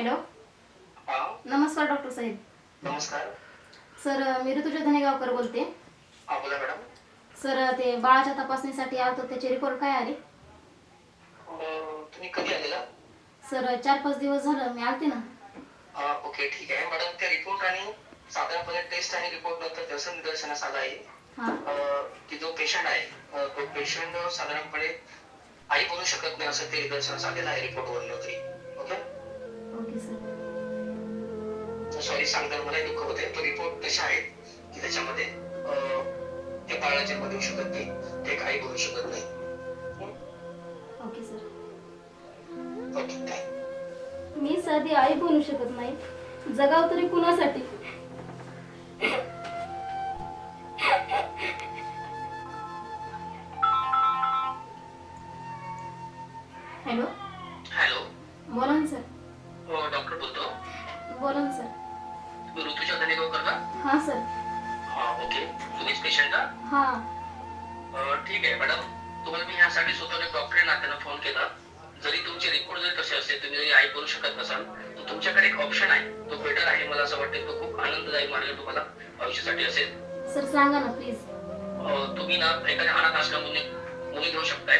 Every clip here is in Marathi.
हॅलो. नमस्कार डॉक्टर साहेब. नमस्कार. सर मी ऋतुजा धनेगावकर बोलते. बोला मॅडम. सर ते बाळाच्या तपासणीसाठी आलतो त्याचे रिपोर्ट काय आले? तुम्ही कधी आलेला? सर चार पाच दिवस झालं मी आलते ना. ओके ठीक आहे. मॅडम त्या रिपोर्ट आणि साधारणपणे टेस्ट आणि रिपोर्ट नंतर जसं निदर्शनास आलं आहे. हां. की जो पेशंट आहे तो पेशंट साधारणपणे आई बनू शकत नाही असं ते निदर्शनास आलेलं आहे रिपोर्ट वरून तरी. सॉरी सांगताना मला दुःख होते तो रिपोर्ट तसे आहेत की त्याच्यामध्ये अं, ते बाळा जन्म देऊ शकत नाही ते आई बनू शकत नाही. Okay sir. ओके थँक मी साधी आई बनू शकत नाही. जगाव तरी कुणासाठी? पेशंट का? हां. ठीक आहे मॅडम तुम्हाला मी ह्यासाठी स्वतः डॉक्टर नात्यानं फोन केला जरी तुमचे रिपोर्ट जरी कसे असेल तुम्ही जरी आई करू शकत नसाल तर तुमच्याकडे एक ऑप्शन आहे. तो बेटर आहे मला असं वाटतं. तो खूप आनंददायी मार्ग तुम्हाला भविष्यासाठी असेल. सर सांगा ना प्लीज तुम्ही ना एखाद्या अनाथ आश्रमामध्ये मुली घेऊ शकताय.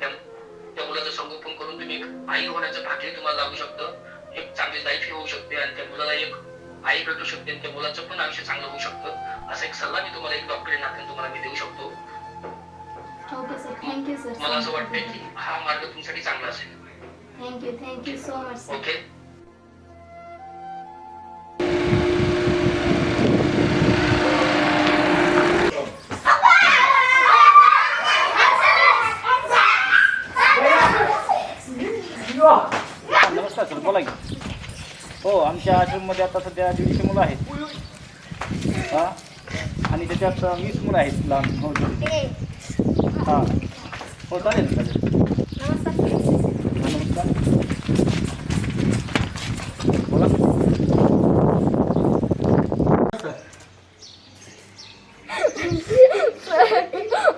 त्या मुलाचं संगोपन करून तुम्ही आई होण्याचं भाग्य तुम्हाला लागू शकतं. एक चांगली लाईफ होऊ शकते आणि त्या मुलाला एक आई भेटू शकते त्या मुलाचं पण आयुष्य चांगलं होऊ शकतं. असा एक सल्ला मी तुम्हाला एक डॉक्टर नात्याने तुम्हाला मी देऊ शकतो. ओके सर थँक्यू सर मला असं वाटतंय की हा मार्ग तुमच्यासाठी चांगला असेल. Thank you thank you so much okay आश्रममध्ये आता सध्या दीडशे मुलं आहेत. हां? आणि त्याच्यात वीस मुलं आहेत लहान हो हां. हो चालेल चालेल. नमस्कार बोला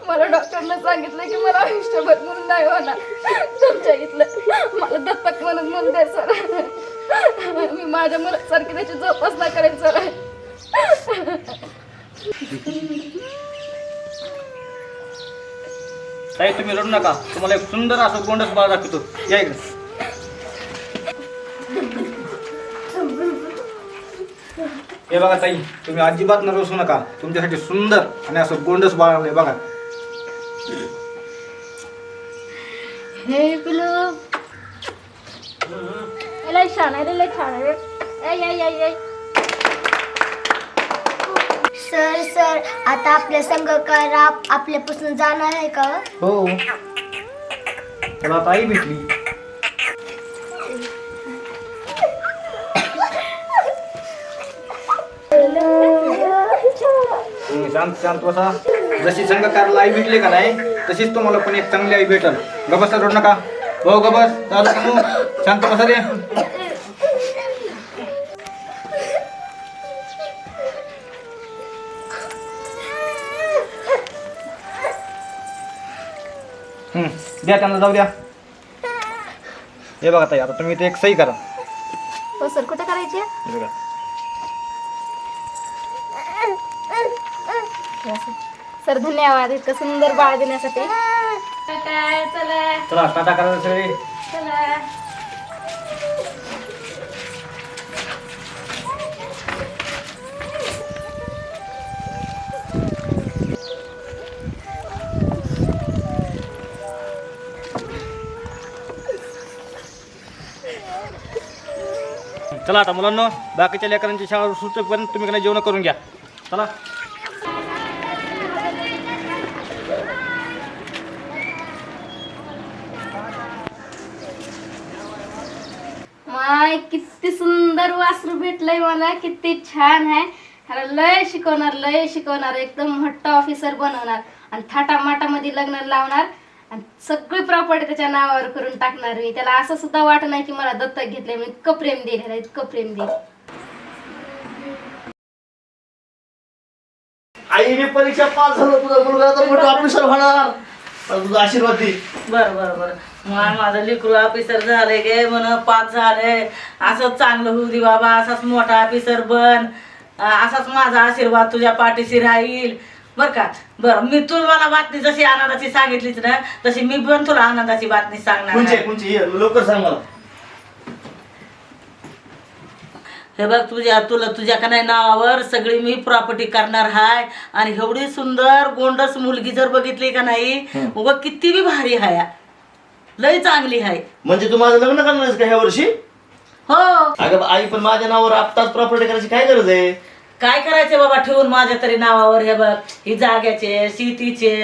मला डॉक्टरने सांगितलं की मला आयुष्यभर म्हणून नाही होणार तुमच्या इथलं मला दत्तक म्हणून म्हणून दे सर मी माझ्या मुलासारखी त्याची जोपासना करेन सर ताई तुम्ही रडू नका. तुम्हाला एक सुंदर असं गोंडस बाळ दाखवतो. या इकडे. हे बघा ताई तुम्ही अजिबात न रसू नका. तुमच्यासाठी सुंदर आणि असं गोंडस बाळ आणलंय बघा. हे पिलू लय छान आहे रे लय छान आहे रे. ऐ, ऐ, ऐ, ऐ. सर सर आता आपल्या संघ आप आपल्यापासून जाणार आहे का? हो. त्याला ताई भेटली. तुम्ही शांत शांत बसा. जशी संघकाराला आई भेटली का नाही तशीच तुम्हाला पण एक चांगली आई भेटल. गबस रडू नका. हो गबस चालू करू शांत बसा रे. द्या त्यांना जाऊ द्या. हे बघा ताई आता तुम्ही ते एक सही करा. हो सर कुठे करायची? हे बघा. सर धन्यवाद इतकं सुंदर बाळ देण्यासाठी. चला. चला टाटा करा सगळे. चला. चला आता मुलांना बाकीच्या लेकरांची शाळा सुटेपर्यंत तुम्ही काही जेवण करून घ्या. चला. माय किती सुंदर वासरू भेटलंय मला किती छान आहे. ह्याला लय शिकवणार लय शिकवणार एकदम मोठा ऑफिसर बनवणार. आणि थाटा माटामध्ये लग्न लावणार. आणि सगळी प्रॉपर्टी त्याच्या नावावर करून टाकणार मी. त्याला असं सुद्धा वाटत नाही की मला दत्तक घेतलंय. मी इतकं प्रेम देईल ह्याला इतकं प्रेम देईल. आईने परीक्षा पास झालं. तुझा मुलगा तर मोठा ऑफिसर होणार. तुझा आशीर्वाद दे. बरं बरं बरं. मग माझं लेकरू ऑफिसर झालंय गे म्हण पास झालंय. असंच चांगलं होऊ दे बाबा असाच मोठा ऑफिसर बन. अं, असाच माझा आशीर्वाद तुझ्या पाठीशी राहील. बर का? बर मी तू मला बातमी जशी आनंदाची सांगितलीच ना तशी मी पण तुला आनंदाची बातमी सांगणार कोणचे आहे. कोणचे? ये, लवकर सांग मला. हे बघ तुझ्या तुला तुझ्या का नाही नावावर सगळी मी प्रॉपर्टी करणार हाय आणि एवढी सुंदर गोंडस मुलगी जर बघितली का नाही उग किती बी भारी हाय. लय चांगली हाय. म्हणजे तू माझं लग्न करणार आहेस का ह्या वर्षी? हो. अगं आई पण माझ्या नावावर आत्ताच प्रॉपर्टी करायची काय गरज आहे? काय करायचे बाबा ठेवून माझ्या तरी नावावर हे बघ ही जाग्याचे शेतीचे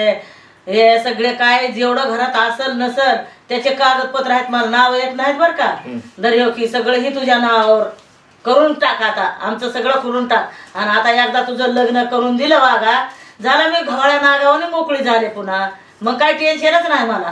हे सगळे काय जेवढं घरात असल नसल त्याचे कागदपत्र आहेत मला नाव येत नाहीत बर का दर हो की सगळं ही तुझ्या नावावर करून टाक आता आमचं सगळं करून टाक आणि आता एकदा तुझं लग्न करून दिलं वागा झालं मी घोळ्या नागावाने मोकळी झाले पुन्हा मग काय टेन्शनच नाही मला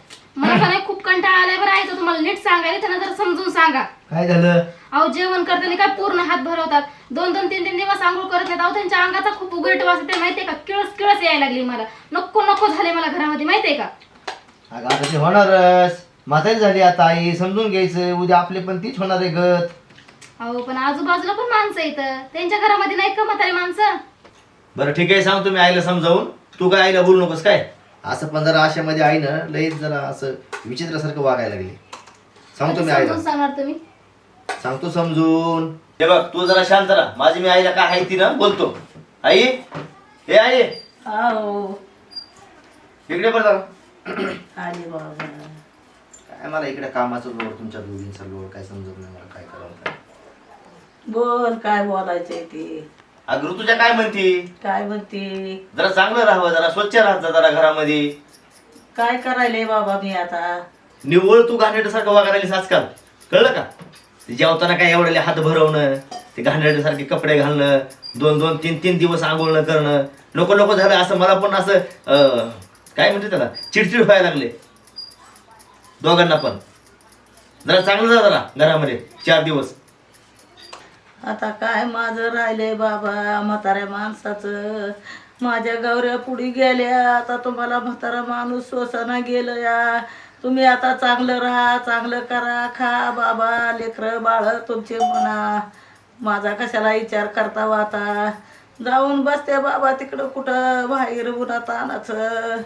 मला का नाही खूप कंटाळा आलाय बरं आहे तुम्हाला नीट सांगायला त्यांना जर समजून सांगा. काय झालं? अहो जेवण करताना काय पूर्ण हात भरवतात. दोन दोन तीन तीन दिवस आंघोळ करत नाहीत. अहो त्यांच्या अंगाचा खूप उघड वास येते माहितीये का? किळस किळस यायला लागली मला. नको नको झाले मला घरामध्ये माहितीये का? अगं आता ते होणारच. म्हातारी झाली आता आई समजून घ्यायचं. उद्या आपले पण तीच होणार आहे गत. अहो पण आजूबाजूला पण माणसं येतं त्यांच्या घरामध्ये नाहीत का म्हातारी माणसं? बरं ठीक आहे सांगतो मी आईला समजावून. तू काय आईला बोलू नकोस काय? असं पण जरा आशामध्ये आई ना लईच जरा असं विचित्रासारखं वागायला लागली. सांगतो मी आईला. समजून सांगणार तुम्ही. सांगतो समजून. हे बघ तू जरा शांत राहा. माझी मी आईला काय आहे ती ना बोलतो. आई हे आई. हो इकडे पण जरा. आली बाबा. काय मला इकडे कामाचं लोड तुमच्या दोघींचा लोड काय समजत नाही मला काय करावं काय. बोल काय बोलायचंय ते. अगरू तुझ्या काय म्हणती? काय म्हणते? जरा चांगलं राहावं जरा स्वच्छ राहत जा जरा घरामध्ये. काय करायले बाबा मी आता? निव्वळ तू घाणेरड्यासारखं वागायला लागलीस आजकाल. कळलं का? ते जेवताना काय एवढे हात भरवणं ते घाणेरड्यासारखे कपडे घालणं दोन दोन तीन तीन दिवस आंघोळ न करणं. नको नको झालं असं मला पण असं अं, काय म्हणते त्याला? चिडचिड व्हायला लागले. दोघांना पण. जरा चांगलं जा जरा घरामध्ये चार दिवस. आता काय माझं राहिलंय बाबा म्हाताऱ्या माणसाचं? माझ्या गौऱ्या पुढे गेल्या आता तुम्हाला म्हातारा माणूस सोसाना गेलं या. तुम्ही आता चांगलं राहा चांगलं करा खा बाबा लेकरं बाळ तुमचे म्हणा. माझा कशाला विचार करता हो आता? जाऊन बसते बाबा तिकडं कुठं बाहेर उन्हात आणाचं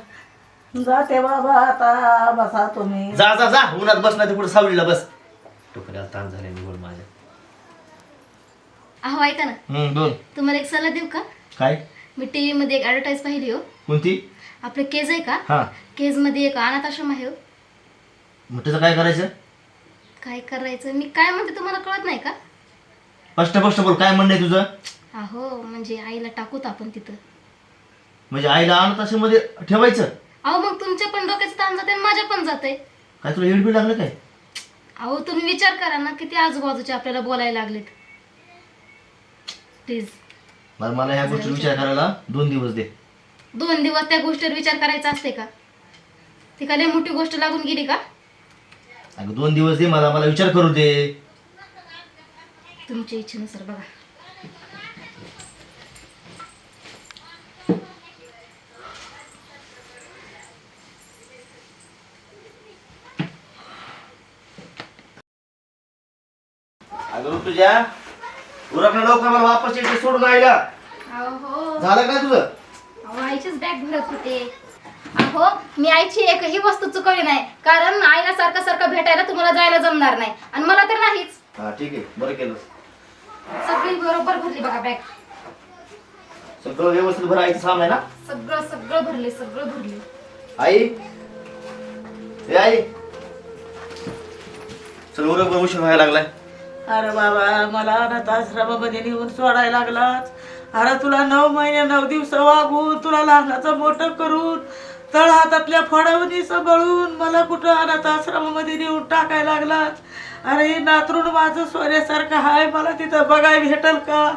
जाते बाबा आता बसा तुम्ही. जा जा जा उन्हात बस ना तिकडं सावलीला बस. टोकऱ्याला ताण झाले निवड माझ्या. अहो ऐका ना. हम्म बोल. तुम्हाला एक सल्ला देऊ का? काय? मी टीव्ही मध्ये एक ऍडव्हर्टाईज पाहिली हो. कोणती? आपलं केज आहे का? हा. केजमध्ये एक अनाथ आश्रम आहे हो. मग त्याचं काय करायचं? काय करायचं? मी काय म्हणते तुम्हाला कळत नाही का? स्पष्ट स्पष्ट बोल. काय म्हणणं आहे तुझं? अहो म्हणजे आईला टाकूत आपण तिथं. म्हणजे आईला अनाथमध्ये ठेवायचं? अहो मग तुमच्या पण डोक्याचं ताण जाते माझ्या पण जाते काय तुला हेडबीड लागलं काय? अहो तुम्ही विचार करा ना किती आजूबाजूचे आपल्याला बोलायला लागलेत. प्लीज बरं मला ह्या गोष्टी विचार करायला दोन दिवस दे. दोन दिवस त्या गोष्टीवर विचार करायचा असते का? ती का लय मोठी गोष्ट लागून गेली का? अगं दोन दिवस दे मला मला विचार करू दे. तुमच्या इच्छेनुसार बघा. अगं तुझ्या उरकणं लवकर मला वापस यायचं सोडून आईला. अहो झालं काय तुझं? अहो आईचीच बॅग भरत होते. अहो मी आईची एकही वस्तू चुकवली नाही. कारण आईला सारखं सारखं भेटायला तुम्हाला जायला जमणार नाही. आणि मला तर नाहीच. हा ठीक आहे. बरं केलं. सगळी बरोबर भरली बघा बॅग. सगळं व्यवस्थित भर आईचं सामान आहे ना? सगळं सगळं भरले सगळं भरले. आई? ए आई. चल बरोबर उशीर व्हायला लागलाय. अरे बाबा मला अनाथाश्रमामध्ये नेऊन सोडायला लागलाच अरे तुला नऊ महिने नऊ दिवस वागून तुला लहानाचं मोठं करून तळ हातातल्या फडावणी सांभाळून मला कुठं अनाथाश्रमामध्ये नेऊन टाकायला लागलाच अरे नातरून माझं सोन्यासारखं आहे मला तिथं बघाय भेटल का?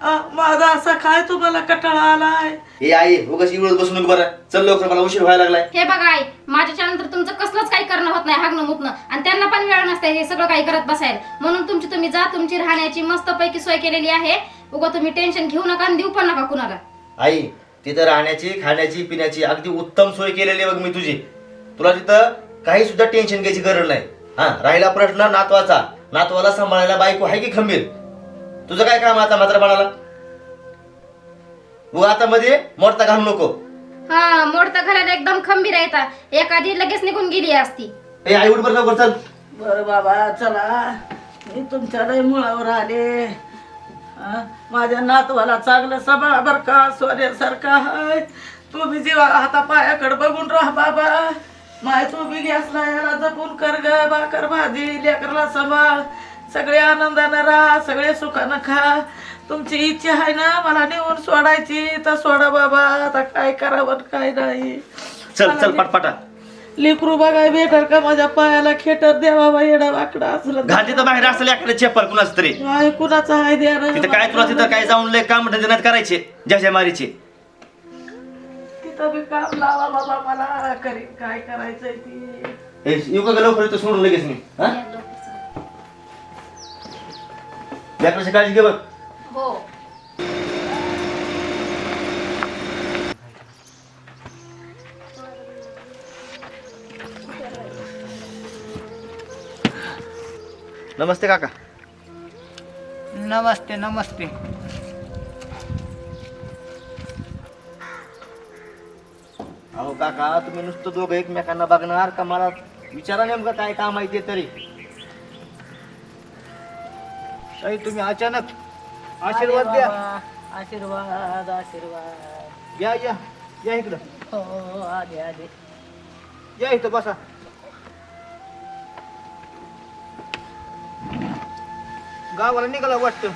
आ, माझा असा काय तुम्हाला कटाळा आलाय? ए आई उगाच इवळत बसू नको बरं. चल लवकर मला उशीर व्हायला लागलाय. हे बघा आई माझ्या नंतर तुमचं कसलंच काही करणं होत नाही हागणं मुतणं आणि त्यांना पण वेळ नसते हे सगळं काही करत बसायला. म्हणून तुमची तुम्ही जा तुमची राहण्याची मस्त पैकी सोय केलेली आहे. उगा तुम्ही टेन्शन घेऊ नका आणि देऊ पण नका कुणाला. आई तिथं राहण्याची खाण्याची पिण्याची अगदी उत्तम सोय केलेली आहे बघ मी तुझी. तुला तिथं काही सुद्धा टेन्शन घ्यायची गरज नाही. हा राहिला प्रश्न नातवाचा. नातवाला सांभाळायला बायको आहे की खंबीर? तुझं काय काम आता मात्र बाळाला तू आता मध्ये मोडता घालू नको. हा मोडता घराला एकदम खंबीर येतात एखादी लगेच निघून गेली असती. ए आई उठ बरं लवकर चल. बरं बाबा चला. मी तुमच्या लय मुळावर आले. हा, माझ्या नातवाला चांगलं सांभाळा बर का सोन्यासारखा. हाय तुम्ही जेव्हा हाता पायाकडे बघून राहा बाबा. माय तुम्ही गॅसला याला जपून कर ग भाकर भाजी लेकरला सांभाळ. सगळे आनंदानं राहा सगळे सुखानं खा. तुमची इच्छा आहे ना मला नेऊन सोडायची. तर सोडा बाबा आता काय करावं काय नाही. चल चल पटपटा. लेकरू बघाय भेटल का माझ्या पायाला खेटर? द्यावा येडा वाकडा असलं घाल तिथं बाहेर असलं एखादं चप्पल कुणाच तरी. काय कुणाचा आहे द्या ना तिथं काय तुला तिथं काय जाऊन लय काम धंदे करायचे? ज्याच्या मारीचे. तिथं बी काम लावा बाबा मला. करीन काय करायचंय ती. का लवकर? इथं सोडून लगेच मी. हा? लेकराची काळजी घे बघ. हो. नमस्ते काका. नमस्ते नमस्ते. अहो काका तुम्ही नुसतं दोघं एकमेकांना बघणार का? मला विचारा नेमकं काय काम आहे ते तरी. ताई तुम्ही अचानक आशीर्वाद द्या. आशीर्वाद आशीर्वाद. या या या इकडं. हो आले आले या इथं बसा. गावाला निघाला वाटतं.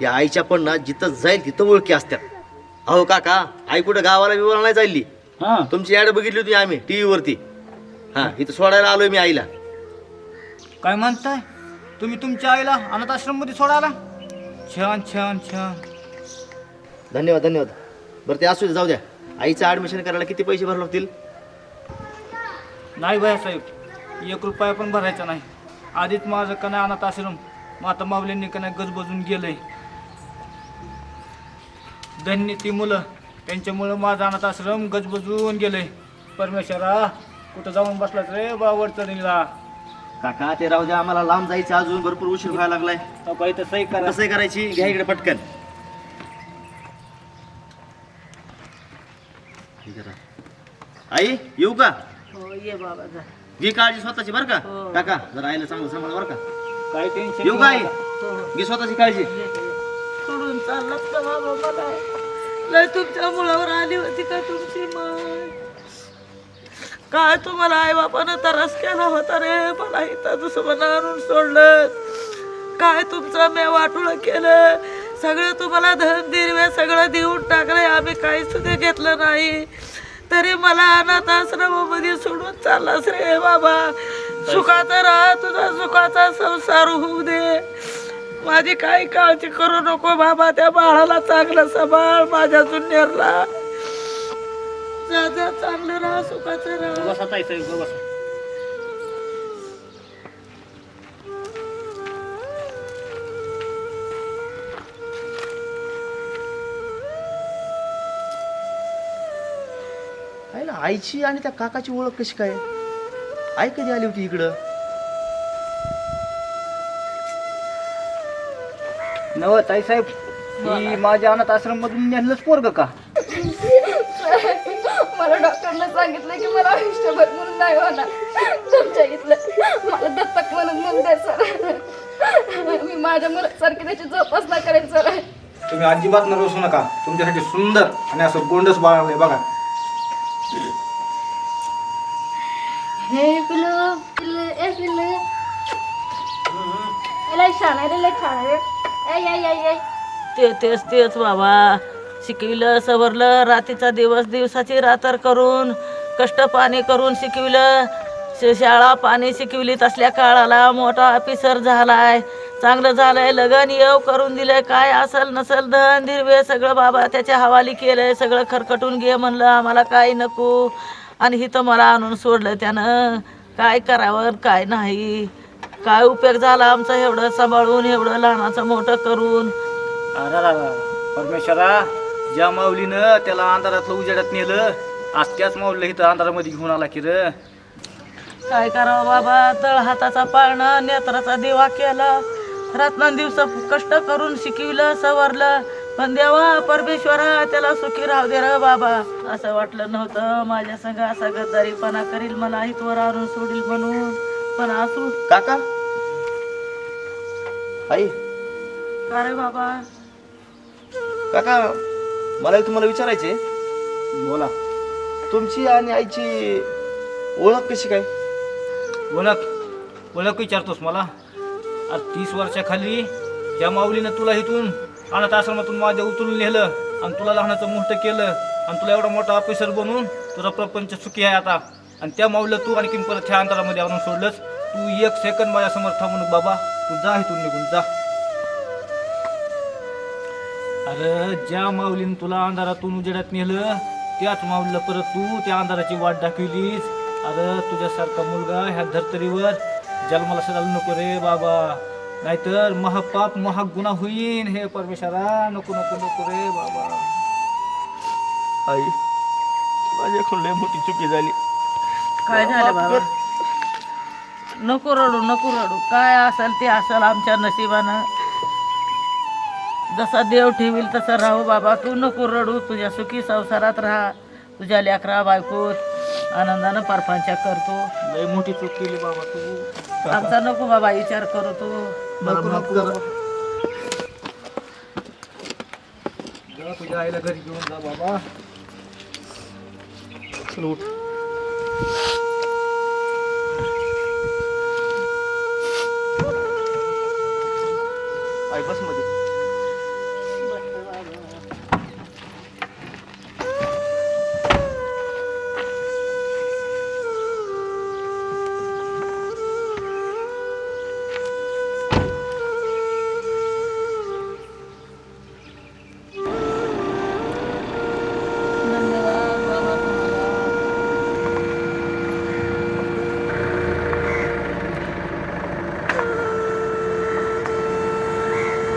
या आईच्या पण ना जिथं जाईल तिथं ओळखी असतात अहो काका आई कुठं गावाला बिवाला नाही चालली? हा. तुमची ऍड बघितली होती आम्ही टीव्ही वरती हा इथं सोडायला आलोय मी आईला. काय म्हणताय? तुम्ही तुमच्या आईला अनाथ आश्रममध्ये सोडायला? छान छान छान. धन्यवाद धन्यवाद. बरं ते असू दे जाऊ द्या. आईचं ऍडमिशन करायला किती पैसे भरले होतील नाही भैया साहेब एक रुपया पण भरायचा नाही. आधीच माझं का नाही अनाथ आश्रम. माता माऊलींनी का नाही गजबजून गेलंय. धन्य ती मुलं. त्यांच्यामुळं माझा अनाथ आश्रम गजबजून गेलंय. परमेश्वरा कुठं जाऊन बसलाच रे बावड चढीला काका ते राहू द्या आम्हाला लांब जायचं अजून भरपूर उशीर व्हायला लागलाय. तर सही करा. कसं करायची घ्या इकडे पटकन. हे करा. आई येऊ का? हो ये बाबा जा. घे काळजी स्वतःची बरं का? हो. काका जरा आईला चांगलं सांभाळ बरं का? काय टेन्शन येऊ का आई? हो. घे स्वतःची काळजी. सोडून चाललात का बाबा? मला लय तुमच्या मुलावर आली होती का तुमची माय काय तुम्हाला आई बापानं त्रास केला होता रे? मला इथं दुसरं आणून सोडलं. काय तुमचं मी वाटुळ केलं? सगळं तुम्हाला धन दिरवे सगळं देऊन टाकलंय. आम्ही काही सुद्धा घेतलं नाही. तरी मला अनाथ आश्रमामध्ये सोडून चाललास रे बाबा. सुखाचा राहा तुझा सुखाचा संसार होऊ दे. माझी काही काळजी करू नको बाबा. त्या बाळाला चांगलं सांभाळ माझ्या जुन्नरला जा जा चांगलं राहा सुखाचं राहा. बसा ताई साहेब बसा. आईला आईची आणि त्या काकाची ओळख कशी काय? आई कधी आली होती इकडं? नव ताईसाहेब ही माझ्या अनाथ आश्रम मधून नेलंच पोरग का? मला डॉक्टरने सांगितलं की मला आयुष्यभर म्हणून नाही होणार. तुमच्या इथलं. मला दत्तक म्हणून म्हणून द्या सर. मी माझ्या मुलासारखी त्याची जोपासना करेन सर. तुम्ही अजिबात न रोसू नका. तुमच्यासाठी सुंदर आणि असं गोंडस बाळ आहे बघा. हे पिलू पिलू ए ए, लय छान आहे रे लय छान आहे रे. ए, ए, ए, ए. ते तेच तेच बाबा. शिकविलं सवरलं रात्रीचा दिवस दिवसाची रात्र करून कष्ट पाणी करून शिकविलं. श- शाळा पाणी शिकविली तसल्या काळाला मोठा ऑफिसर झालाय. चांगलं झालंय लगन येऊ करून दिलंय. काय असल नसल धन धीरवे सगळं बाबा त्याच्या हवाली केलंय. सगळं खरकटून घे म्हणलं आम्हाला काही नको. आणि हिथं मला आणून सोडलं त्यानं. काय करावं काय नाही. काय उपयोग झाला आमचं एवढं सांभाळून एवढं लहानाचं मोठं करून? परमेश्वरा ज्या माऊलीनं त्याला अंधारातलं उजेडात नेलं आज त्याच माऊलीला इथं अंधारामध्ये घेऊन आला की र. काय करावं बाबा? तळ हाताचा पाळणा नेत्राचा दिवा केला. रात्रंदिवस कष्ट करून शिकविलं सवरलं. पण देवा परमेश्वरा त्याला सुखी राहू दे रे बाबा. असं वाटलं नव्हतं. माझ्या संग असा गद्दारीपणा करील मला इथवर आणून सोडील म्हणून. पण असू काका? आई? का रे बाबा? काका मला एक तुम्हाला विचारायचे बोला. तुमची आणि आईची ओळख कशी काय? ओळख ओळख विचारतोस मला. आज तीस वर्षाखाली त्या माऊलीनं तुला इथून अनाथ आश्रमातून माझ्या उचलून नेलं आणि तुला लहानाचं मोठं केलं आणि तुला एवढा मोठा ऑफिसर बनवून तुझा प्रपंच सुखी आहे आता. आणि त्या माऊलीला तू आणखी परत ह्या अंतरामध्ये आणून सोडलंस. तू एक सेकंद माझ्यासमोर थांबून बाबा. तू जा इथून निघून जा. अरे ज्या माऊलीनं तुला अंधारातून उजेडात नेलं त्याच माऊलीला परत तू त्या अंधाराची वाट दाखविलीस. अरे तुझ्यासारखा मुलगा ह्या धर्तरीवर जन्माला सदाला नको रे बाबा. नाहीतर महापाप महागुणा होईन. हे परमेश्वरा नको नको नको रे बाबा. आई माझ्याकडून लय मोठी चुकी झाली. काय झालं बाबा? नको रडू नको रडू. काय असेल ते असेल आमच्या नशिबानं. जसा देव ठेवील तसं राहू बाबा. तू नको रडू तुझ्या सुखी संसारात राहा. तुझ्या लेकरा बायकोत आनंदानं परपांच्या करतो. लय मोठी चूक केली बाबा तू. आमचा नको बाबा विचार करू तू. मला माफ करा. जा तुझ्या आईला घरी घेऊन जा बाबा. चल उठ.